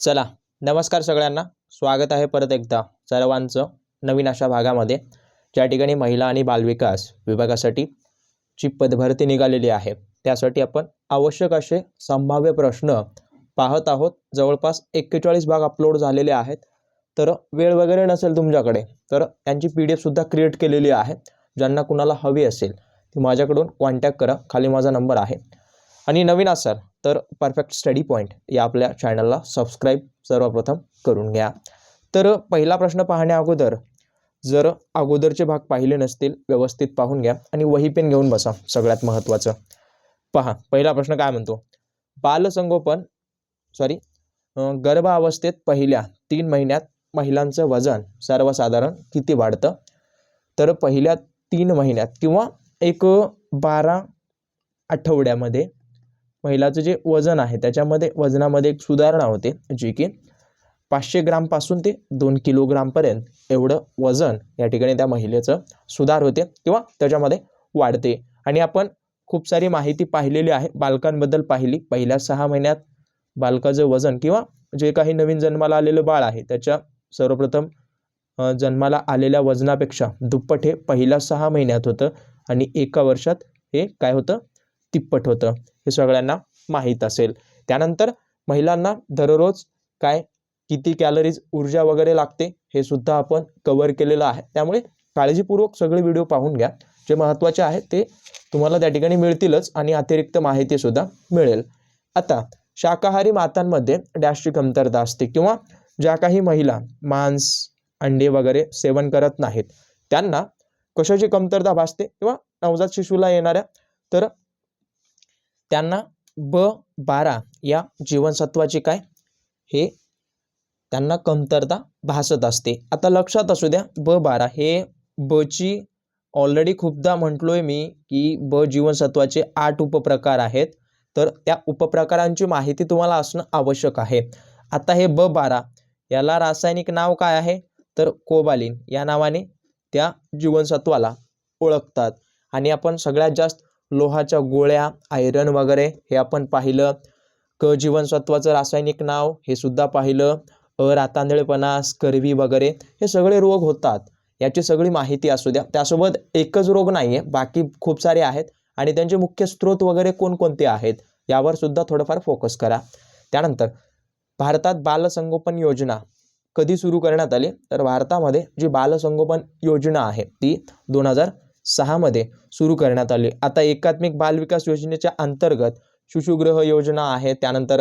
चला नमस्कार सगळ्यांना. स्वागत आहे परत एकदा सर्वांचं नवीन अशा भागामध्ये. ज्या ठिकाणी महिला आणि बालविकास विभागासाठी ची पदभरती निघालेली आहे त्यासाठी आपण आवश्यक असे संभाव्य प्रश्न पाहत आहोत. जवळपास एक्केचाळीस भाग अपलोड झालेले आहेत. तर वेळ वगैरे नसेल तुमच्याकडे तर त्यांची पी डी एफसुद्धा क्रिएट केलेली आहे. ज्यांना कुणाला हवी असेल ती माझ्याकडून कॉन्टॅक्ट करा. खाली माझा नंबर आहे. आणि नवीन असाल तर परफेक्ट स्टडी पॉईंट या आपल्या चॅनलला सबस्क्राईब सर्वप्रथम करून घ्या. तर पहिला प्रश्न पाहण्या अगोदर जर अगोदरचे भाग पाहिले नसतील व्यवस्थित पाहून घ्या आणि वही पेन घेऊन बसा सगळ्यात महत्त्वाचं पहा पहिला प्रश्न काय म्हणतो? बालसंगोपन सॉरी गर्भावस्थेत पहिल्या तीन महिन्यात महिलांचं वजन सर्वसाधारण किती वाढतं? तर पहिल्या तीन महिन्यात किंवा एक बारा आठवड्यामध्ये महिलाचं जे वजन आहे त्याच्यामध्ये वजनामध्ये एक सुधारणा होते जी की पाचशे ग्रामपासून ते दोन किलोग्रामपर्यंत एवढं वजन या ठिकाणी त्या महिलेचं सुधार होते किंवा त्याच्यामध्ये वाढते. आणि आपण खूप सारी माहिती पाहिलेली आहे बालकांबद्दल पाहिली. पहिल्या सहा महिन्यात बालकाचं वजन किंवा जे काही नवीन जन्माला आलेलं बाळ आहे त्याच्या सर्वप्रथम जन्माला आलेल्या वजनापेक्षा दुप्पट हे पहिल्या सहा महिन्यात होतं आणि एका वर्षात हे काय होतं? तिप्पट होतं. हे सगळ्यांना माहीत असेल. त्यानंतर महिलांना दररोज काय किती कॅलरीज ऊर्जा वगैरे लागते हे सुद्धा आपण कवर केलेलं आहे. त्यामुळे काळजीपूर्वक सगळे व्हिडिओ पाहून घ्या. जे महत्त्वाचे आहे ते तुम्हाला त्या ठिकाणी मिळतीलच आणि अतिरिक्त माहितीसुद्धा मिळेल. आता शाकाहारी मातांमध्ये डॅशची कमतरता असते किंवा ज्या काही महिला मांस अंडे वगैरे सेवन करत नाहीत त्यांना कशाची कमतरता भासते किंवा नवजात शिशूला येणाऱ्या तर त्यांना ब बारा या जीवनसत्वाची काय? हे त्यांना कमतरता भासत असते. आता लक्षात असू द्या ब बारा हे बची ऑलरेडी खूपदा म्हटलो आहे मी की ब जीवनसत्वाचे आठ उपप्रकार आहेत. तर त्या उपप्रकारांची माहिती तुम्हाला असणं आवश्यक आहे. आता हे ब बारा याला रासायनिक नाव काय आहे? तर कोबालिन या नावाने त्या जीवनसत्वाला ओळखतात. आणि आपण सगळ्यात जास्त लोहाच्या गोळ्या आयरन वगैरे हे आपण पाहिलं. क जीवनसत्वाचं रासायनिक नाव हे सुद्धा पाहिलं. अ रातांदळेपणा स्कर्वी वगैरे हे सगळे रोग होतात. याची सगळी माहिती असू द्या. त्यासोबत एकच रोग नाही आहे बाकी खूप सारे आहेत. आणि त्यांचे मुख्य स्रोत वगैरे कोणकोणते आहेत यावर सुद्धा थोडंफार फोकस करा. त्यानंतर भारतात बालसंगोपन योजना कधी सुरू करण्यात आली? तर भारतामध्ये जी बालसंगोपन योजना आहे ती दोन हजार सहामध्ये सुरू करण्यात आली. आता एकात्मिक बालविकास योजनेच्या अंतर्गत शिशुगृह योजना आहे. त्यानंतर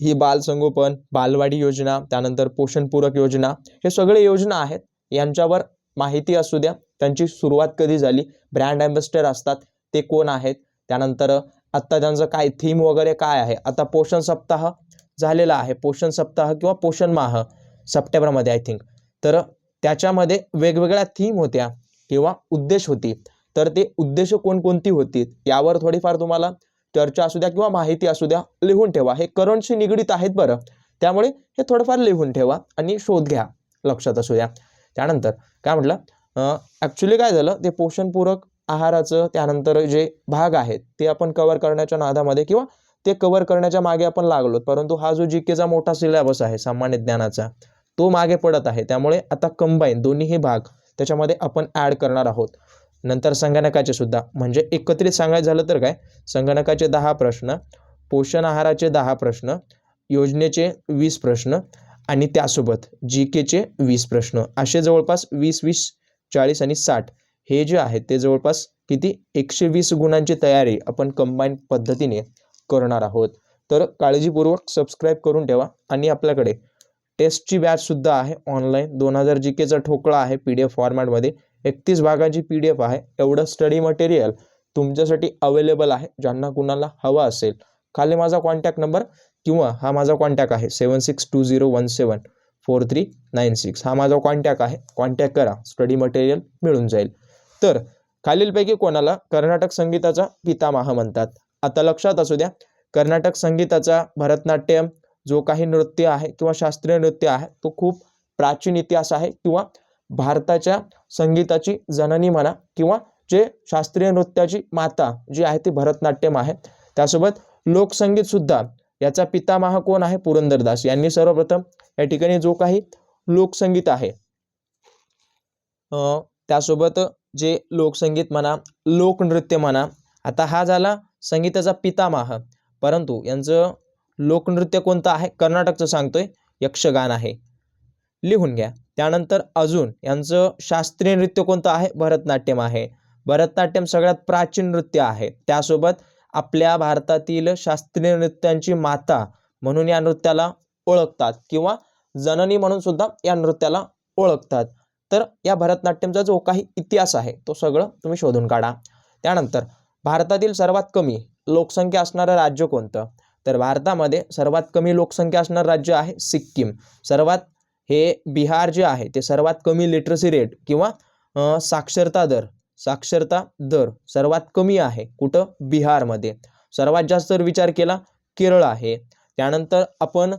ही बालसंगोपन बालवाडी योजना त्यानंतर पोषणपूरक योजना हे सगळे योजना आहेत. यांच्यावर माहिती असू द्या. त्यांची सुरुवात कधी झाली? ब्रँड ॲम्बॅसिडर असतात. ते कोण आहेत? त्यानंतर आत्ता त्यांचं काय थीम वगैरे काय आहे? आता पोषण सप्ताह झालेला आहे. पोषण सप्ताह किंवा पोषण माह सप्टेंबरमध्ये आय थिंक. तर त्याच्यामध्ये वेगवेगळ्या थीम होत्या. किंवा उद्देश होती. तर ते उद्देश कोणकोणती होती? यावर थोडीफार तुम्हाला चर्चा असू द्या किंवा माहिती असू द्या लिहून ठेवा. हे करंटशी निगडीत आहेत बरं. त्यामुळे हे थोडंफार लिहून ठेवा आणि शोध घ्या. लक्षात असू द्या. त्यानंतर काय म्हटलं? ॲक्च्युली काय झालं? ते पोषणपूरक आहाराचं त्यानंतर जे भाग आहेत ते आपण कवर करण्याच्या नादामध्ये किंवा ते कवर करण्याच्या मागे आपण लागलो परंतु हा जो जी केचा मोठा सिलेबस आहे सामान्य ज्ञानाचा तो मागे पडत आहे. त्यामुळे आता कंबाईन दोन्ही हे भाग त्याच्यामध्ये आपण ॲड करणार आहोत. नंतर संगणकाचे सुद्धा. म्हणजे एकत्रित सांगायचं झालं तर काय? संगणकाचे दहा प्रश्न पोषण आहाराचे दहा प्रश्न योजनेचे वीस प्रश्न आणि त्यासोबत जी केचे वीस प्रश्न. असे जवळपास वीस वीस चाळीस आणि साठ हे जे आहेत ते जवळपास किती? एकशे वीस गुणांची तयारी आपण कंबाईन पद्धतीने करणार आहोत. तर काळजीपूर्वक सबस्क्राईब करून ठेवा आणि आपल्याकडे टेस्टची बॅचसुद्धा आहे ऑनलाईन दोन हजार जी केचा ठोकळा आहे पी डी एफ फॉर्मॅटमध्ये एकतीस भागाची पी डी एफ आहे. एवढं स्टडी मटेरियल तुमच्यासाठी अवेलेबल आहे ज्यांना कुणाला हवा असेल. खाली माझा कॉन्टॅक्ट नंबर किंवा हा माझा कॉन्टॅक्ट आहे seven six two zero one seven four three nine six हा माझा कॉन्टॅक्ट आहे. कॉन्टॅक्ट करा. स्टडी मटेरियल मिळून जाईल. तर खालीलपैकी कोणाला कर्नाटक संगीताचा पितामह म्हणतात? आता लक्षात असू द्या. कर्नाटक संगीताचा भरतनाट्यम जो काही नृत्य आहे किंवा शास्त्रीय नृत्य आहे तो खूप प्राचीन इतिहास आहे किंवा भारताच्या संगीताची जननी म्हणा किंवा जे शास्त्रीय नृत्याची माता जी आहे ती भरतनाट्यम आहे त्यासोबत लोकसंगीतसुद्धा याचा पितामह कोण आहे? पुरंदरदास यांनी सर्वप्रथम या ठिकाणी जो काही लोकसंगीत आहे त्यासोबत जे लोकसंगीत म्हणा लोकनृत्य म्हणा आता हा झाला संगीताचा पितामह. परंतु यांचं लोकनृत्य कोणतं आहे? कर्नाटकचं सांगतोय. यक्षगान आहे. लिहून घ्या. त्यानंतर अजून यांचं शास्त्रीय नृत्य कोणतं आहे? भरतनाट्यम आहे. भरतनाट्यम सगळ्यात प्राचीन नृत्य आहे. त्यासोबत आपल्या भारतातील शास्त्रीय नृत्यांची माता म्हणून या नृत्याला ओळखतात किंवा जननी म्हणून सुद्धा या नृत्याला ओळखतात. तर या भरतनाट्यमचा जो काही इतिहास आहे तो सगळं तुम्ही शोधून काढा. त्यानंतर भारतातील सर्वात कमी लोकसंख्या असणारं राज्य कोणतं? तर भारतामध्ये सर्वात कमी लोकसंख्या असणारं राज्य आहे सिक्कीम. सर्वात हे बिहार जे आहे ते सर्वात कमी लिटरसी रेट किंवा साक्षरता दर साक्षरता दर सर्वात कमी आहे कुठं? बिहारमध्ये. सर्वात जास्त जर विचार केला केरळ आहे. त्यानंतर आपण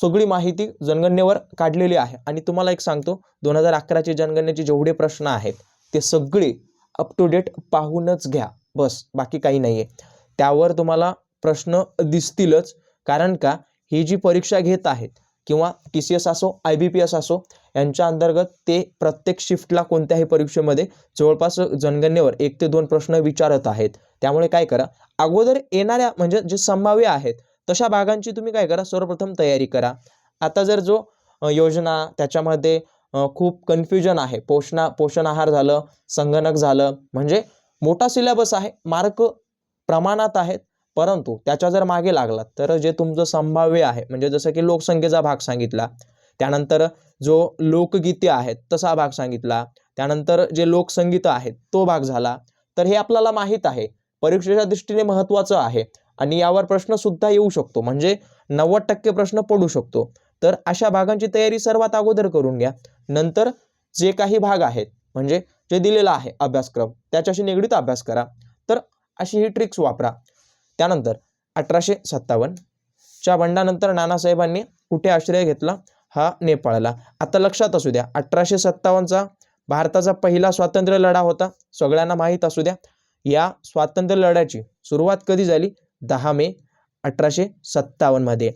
सगळी माहिती जनगणनेवर काढलेली आहे. आणि तुम्हाला एक सांगतो दोन हजार अकराचे जनगणनेचे जेवढे प्रश्न आहेत ते सगळे अप टू डेट पाहूनच घ्या. बस बाकी काही नाही आहे त्यावर तुम्हाला प्रश्न दिसतीलच. कारण का? ही जी परीक्षा घेत आहेत किंवा टी सी एस असो आय बी पी एस असो यांच्या अंतर्गत ते प्रत्येक शिफ्टला कोणत्याही परीक्षेमध्ये जवळपास जनगणनेवर एक ते दोन प्रश्न विचारत आहेत. त्यामुळे काय करा? अगोदर येणाऱ्या म्हणजे जे संभाव्य आहेत तशा भागांची तुम्ही काय करा? सर्वप्रथम तयारी करा. आता जर जो योजना त्याच्यामध्ये खूप कन्फ्युजन आहे. पोषणा पोषण आहार झालं संगणक झालं म्हणजे मोठा सिलेबस आहे मार्क प्रमाणात आहेत परंतु त्याच्या जर मागे लागला तर जे तुमचं संभाव्य आहे म्हणजे जसं की लोकसंख्येचा भाग सांगितला त्यानंतर जो लोकगीते आहेत तसा भाग सांगितला त्यानंतर जे लोकसंगीत आहेत तो भाग झाला. तर हे आपल्याला माहीत आहे परीक्षेच्या दृष्टीने महत्त्वाचं आहे आणि यावर प्रश्न सुद्धा येऊ शकतो म्हणजे नव्वद टक्के प्रश्न पडू शकतो. तर अशा भागांची तयारी सर्वात अगोदर करून घ्या. नंतर जे काही भाग आहेत म्हणजे जे दिलेला आहे अभ्यासक्रम त्याच्याशी निगडीत अभ्यास करा. तर अशी ही ट्रिक्स वापरा. त्यानंतर अठराशे सत्तावन्नच्या बंडानंतर नानासाहेबांनी कुठे आश्रय घेतला? हा नेपाळला. आता लक्षात असू द्या अठराशे सत्तावन्नचा भारताचा पहिला स्वातंत्र्य लढा होता. सगळ्यांना माहीत असू द्या या स्वातंत्र्य लढ्याची सुरुवात कधी झाली? दहा मे अठराशे सत्तावन्नमध्ये.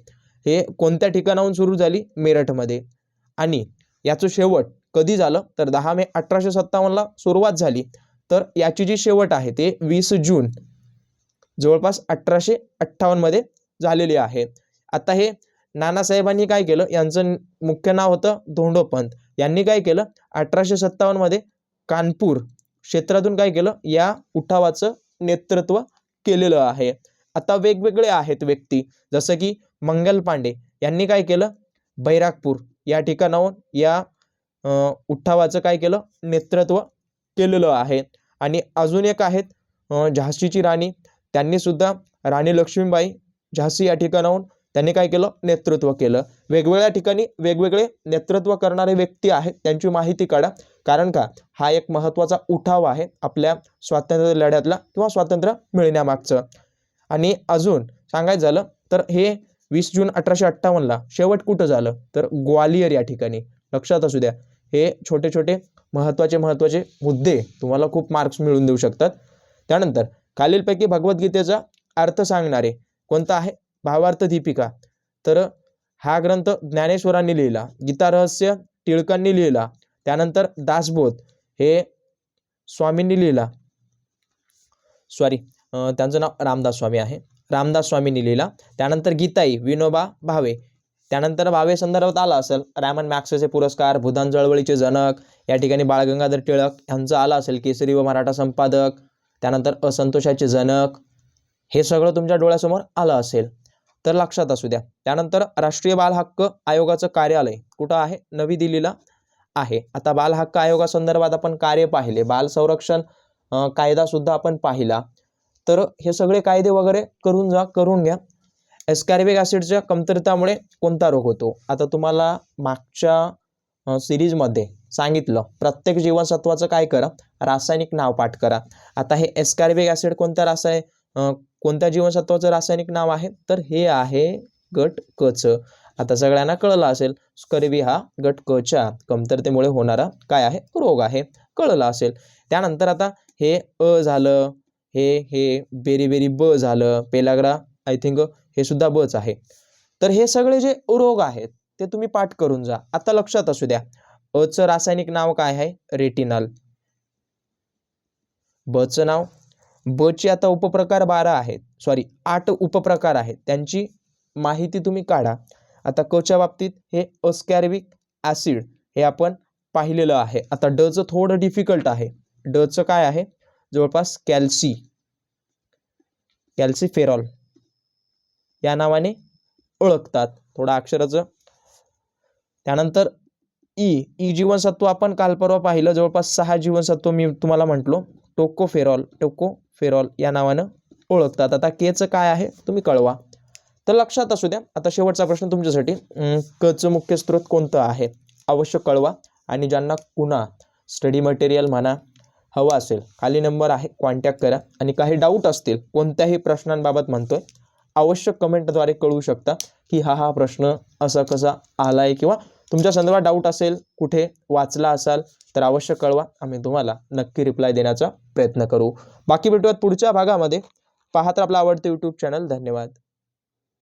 हे कोणत्या ठिकाणाहून सुरू झाली? मेरठमध्ये. आणि याचं शेवट कधी झालं? तर दहा मे अठराशे सत्तावन्नला सुरुवात झाली. तर याची जी शेवट आहे ते वीस जून जवळपास अठराशे अठ्ठावन्नमध्ये झालेली आहे. आता हे नानासाहेबांनी काय केलं? यांचं मुख्य नाव होतं धोंडोपंत. यांनी काय केलं? अठराशे सत्तावन्नमध्ये कानपूर क्षेत्रातून काय केलं? या उठावाचं नेतृत्व केलेलं आहे. आता वेगवेगळे आहेत व्यक्ती. जसं की मंगल पांडे. यांनी काय केलं? बैरागपूर या ठिकाणाहून या उठावाचं काय केलं? नेतृत्व केलेलं आहे. आणि अजून एक आहेत झाशीची राणी त्यांनी सुद्धा राणी लक्ष्मीबाई झाशी या ठिकाणाहून त्यांनी काय केलं? नेतृत्व केलं. वेगवेगळ्या ठिकाणी वेगवेगळे नेतृत्व करणारे व्यक्ती आहेत त्यांची माहिती काढा. कारण का? हा एक महत्त्वाचा उठाव आहे आपल्या स्वातंत्र्य लढ्यातला किंवा स्वातंत्र्य मिळण्यामागचं. आणि अजून सांगायचं झालं तर हे वीस जून अठराशे अठ्ठावन्नला शेवट कुठं झालं? तर ग्वालियर या ठिकाणी. लक्षात असू द्या. हे छोटे छोटे महत्त्वाचे महत्त्वाचे मुद्दे तुम्हाला खूप मार्क्स मिळवून देऊ शकतात. त्यानंतर खालीलपैकी भगवद्गीतेचा अर्थ सांगणारे कोणता आहे? भावार्थ दीपिका. तर हा ग्रंथ ज्ञानेश्वरांनी लिहिला गीता रहस्य टिळकांनी लिहिला त्यानंतर दासबोध हे स्वामींनी लिहिला. सॉरी त्यांचं नाव रामदास स्वामी आहे. रामदास स्वामींनी लिहिला. त्यानंतर गीताई विनोबा भावे. त्यानंतर भावे संदर्भात आला असेल रामन मॅक्सेचे पुरस्कार भूदान चळवळीचे जनक या ठिकाणी बाळगंगाधर टिळक यांचं आलं असेल केसरी व मराठा संपादक. त्यानंतर असंतोषाचे जनक हे सगळं तुमच्या डोळ्यासमोर आलं असेल. तर लक्षात असू द्या. त्यानंतर राष्ट्रीय बाल हक्क आयोगाचं कार्यालय कुठं आहे? नवी दिल्लीला आहे. आता बाल हक्क आयोगासंदर्भात आपण कार्य पाहिले. बाल संरक्षण कायदासुद्धा आपण पाहिला. तर हे सगळे कायदे वगैरे करून जा करून घ्या. एस्कॅरिबिक ॲसिडच्या कमतरतामुळे कोणता रोग होतो? आता तुम्हाला मागच्या सिरीजमध्ये सांगितलं. प्रत्येक जीवनसत्वाचं काय करा? रासायनिक नाव पाठ करा. आता हे एस्कॅरिबिक ॲसिड कोणत्या रासाय कोणत्या जीवनसत्वाचं रासायनिक नाव आहे? तर हे आहे गट कच आता सगळ्यांना कळलं असेल स्कर्वी हा गट कच्या कमतरतेमुळे होणारा काय आहे? रोग आहे. कळलं असेल. त्यानंतर आता हे अ झालं हे हे बेरी बेरी ब झालं पेलाग्रा आय थिंक हे सुद्धा बच आहे. तर हे सगळे जे रोग आहेत ते तुम्ही पाठ करून जा. आता लक्षात असू द्या. अचं रासायनिक नाव काय आहे? रेटिनॉल बचं नाव? बचे आता उपप्रकार बारा आहेत. सॉरी आठ उपप्रकार आहेत. त्यांची माहिती तुम्ही काढा. आता कच्या बाबतीत हे अस्कॅर्बिक ॲसिड हे आपण पाहिलेलं आहे. आता डचं थोडं डिफिकल्ट आहे. डचं काय आहे? जवळपास कॅल्सी कॅल्सिफेरॉल या नावाने ओळखतात. थोडं अक्षराचं. त्यानंतर ई ई जीवनसत्व आपण काल परवा पाहिलं. जवळपास सहा जीवनसत्व मी तुम्हाला म्हटलो. टोकोफेरॉल टोकोफेरॉल या नावानं ओळखतात. आता केचं काय आहे तुम्ही कळवा. तर लक्षात असू द्या. आता शेवटचा प्रश्न तुमच्यासाठी. कचं मुख्य स्रोत कोणतं आहे? अवश्य कळवा. आणि ज्यांना कुणा स्टडी मटेरियल म्हणा हवा असेल खाली नंबर आहे कॉन्टॅक्ट करा. आणि काही डाऊट असतील कोणत्याही प्रश्नांबाबत म्हणतोय अवश्य कमेंटद्वारे कळवू शकता की हा हा प्रश्न असा कसा आला आहे किंवा तुमच्या संदर्भात डाऊट असेल कुठे वाचला असाल तर अवश्य कळवा. आम्ही तुम्हाला नक्की रिप्लाय देण्याचा प्रयत्न करू. बाकी भेटूयात पुढच्या भागामध्ये. पाहत आपला आवडते यूट्यूब चॅनल धन्यवाद.